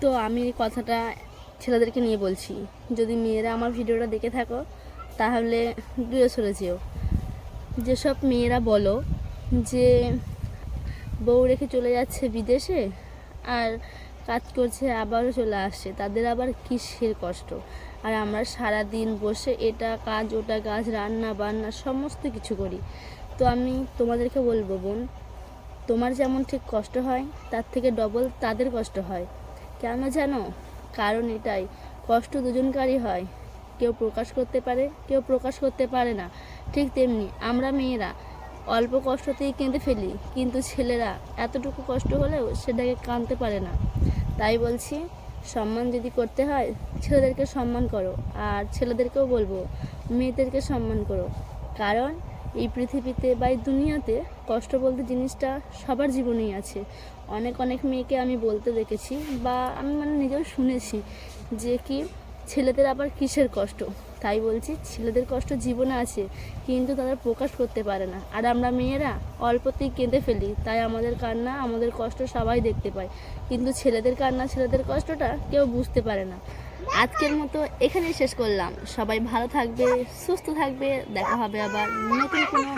তো আমি কথাটা ছেলেদেরকে নিয়ে বলছি, যদি মেয়েরা আমার ভিডিওটা দেখে থাকো, তাহলে দূরে সরে যেও। যেসব মেয়েরা বলো যে বউ রেখে চলে যাচ্ছে বিদেশে আর কাজ করছে আবারও চলে আসছে, তাদের আবার কিসের কষ্ট? আর আমরা সারা দিন বসে এটা কাজ, ওটা কাজ, রান্না বান্না সমস্ত কিছু করি। তো আমি তোমাদেরকে বলব বোন, তোমার যেমন ঠিক কষ্ট হয়, তার থেকে ডবল তাদের কষ্ট হয়। কেন জানো কারণ এটাই। কষ্ট দুজনকারই হয়। কেউ প্রকাশ করতে পারে, কেউ প্রকাশ করতে পারে না। ঠিক তেমনি আমরা মেয়েরা অল্প কষ্টতেই কেঁদে ফেলি, কিন্তু ছেলেরা এতটুকু কষ্ট হলেও সেটাকে কাঁদতে পারে না। তাই বলছি, সম্মান যদি করতে হয়, ছেলেদেরকে সম্মান করো। আর ছেলেদেরকেও বলব, মেয়েদেরকে সম্মান করো। কারণ এই পৃথিবীতে বা এই দুনিয়াতে কষ্ট বলতে জিনিসটা সবার জীবনেই আছে। অনেক অনেক মেয়েকে আমি বলতে দেখেছি বা আমি মানে নিজেও শুনেছি যে কি ছেলেদের আবার কিসের কষ্ট? তাই বলছি ছেলেদের কষ্ট জীবনে আছে, কিন্তু তারা প্রকাশ করতে পারে না। আর আমরা মেয়েরা অল্পতেই কেঁদে ফেলি, তাই আমাদের কান্না, আমাদের কষ্ট সবাই দেখতে পায়। কিন্তু ছেলেদের কান্না, ছেলেদের কষ্টটা কেউ বুঝতে পারে না। আজকের মতো এখানেই শেষ করলাম। সবাই ভালো থাকবে, সুস্থ থাকবে, দেখা হবে আবার নতুন কোনো